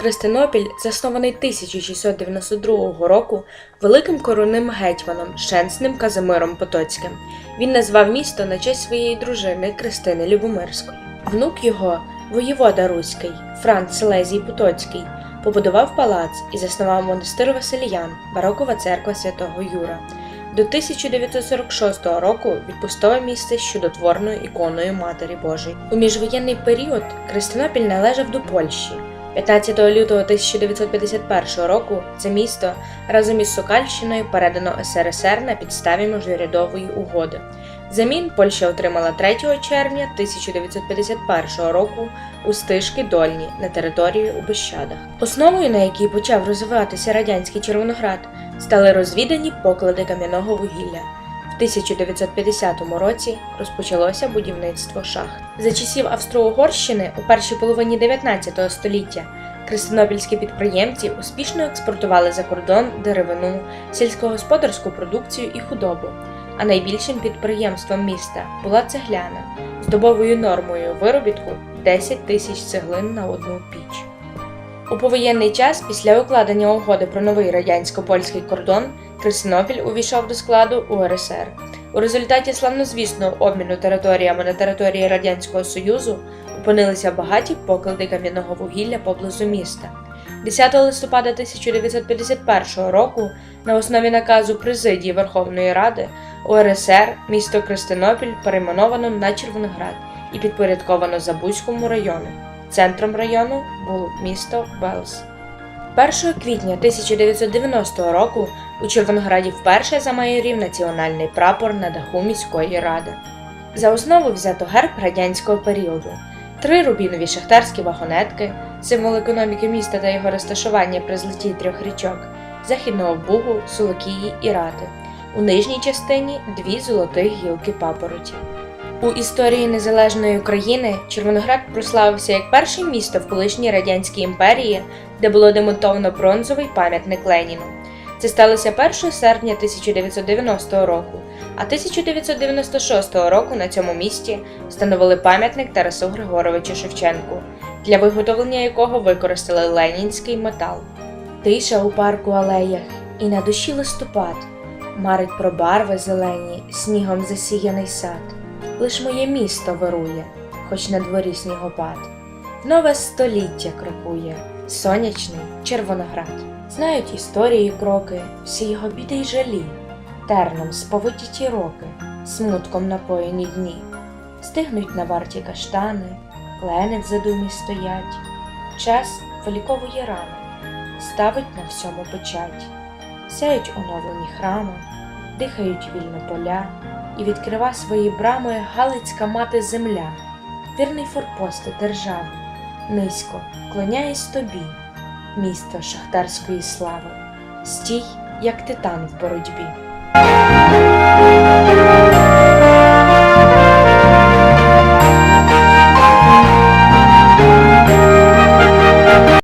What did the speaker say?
Христинопіль заснований 1692 року великим коронним гетьманом Шенсним Казимиром Потоцьким. Він назвав місто на честь своєї дружини Кристини Любомирської. Внук його, воєвода Руський, Франц Селезій Потоцький, побудував палац і заснував монастир Василіян, барокова церква святого Юра. До 1946 року відпустове місце з чудотворною іконою Матері Божої. У міжвоєнний період Христинопіль належав до Польщі. 15 лютого 1951 року це місто разом із Сокальщиною передано СРСР на підставі міжурядової угоди. Взамін Польща отримала 3 червня 1951 року у Стишки Дольні на території у Бещадах. Основою, на якій почав розвиватися радянський Червоноград, стали розвідані поклади кам'яного вугілля. В 1950 році розпочалося будівництво шахт. За часів Австро-Угорщини у першій половині 19 століття Христинопільські підприємці успішно експортували за кордон деревину, сільськогосподарську продукцію і худобу. А найбільшим підприємством міста була цегляна з добовою нормою виробітку 10 тисяч цеглин на одну піч. У повоєнний час, після укладення угоди про новий радянсько-польський кордон, Христинопіль увійшов до складу УРСР. У результаті славнозвісного обміну територіями на території Радянського Союзу опинилися багаті поклади кам'яного вугілля поблизу міста. 10 листопада 1951 року на основі наказу президії Верховної Ради УРСР місто Христинопіль перейменовано на Червоноград і підпорядковано Забузькому району. Центром району було місто Белс. 1 квітня 1990 року у Червонограді вперше замайорів національний прапор на даху міської ради. За основу взято герб радянського періоду, три рубінові шахтарські вагонетки, символ економіки міста та його розташування при злиті трьох річок, Західного Бугу, Сулокії і Рати. У нижній частині дві золотих гілки папороті. У історії незалежної України Червоноград прославився як перше місто в колишній радянській імперії, де було демонтовано бронзовий пам'ятник Леніну. Це сталося 1 серпня 1990 року, а 1996 року на цьому місці встановили пам'ятник Тарасу Григоровичу Шевченку, для виготовлення якого використали ленінський метал. Тиша у парку алеях, і на душі листопад марить про барви зелені, снігом засіяний сад. Лиш моє місто вирує, хоч на дворі снігопад. Нове століття крокує, сонячний Червоноград. Знають історії кроки, всі його біди й жалі, терном сповиті ті роки, смутком напоєні дні. Стигнуть на варті каштани, клени в задумі стоять. Час виліковує рани, ставить на всьому печать. Сяють оновлені храми, дихають вільно поля, і відкрива свої брами Галицька мати земля, вірний форпости держави, низько клоняюсь тобі, місто шахтарської слави, стій, як титан в боротьбі.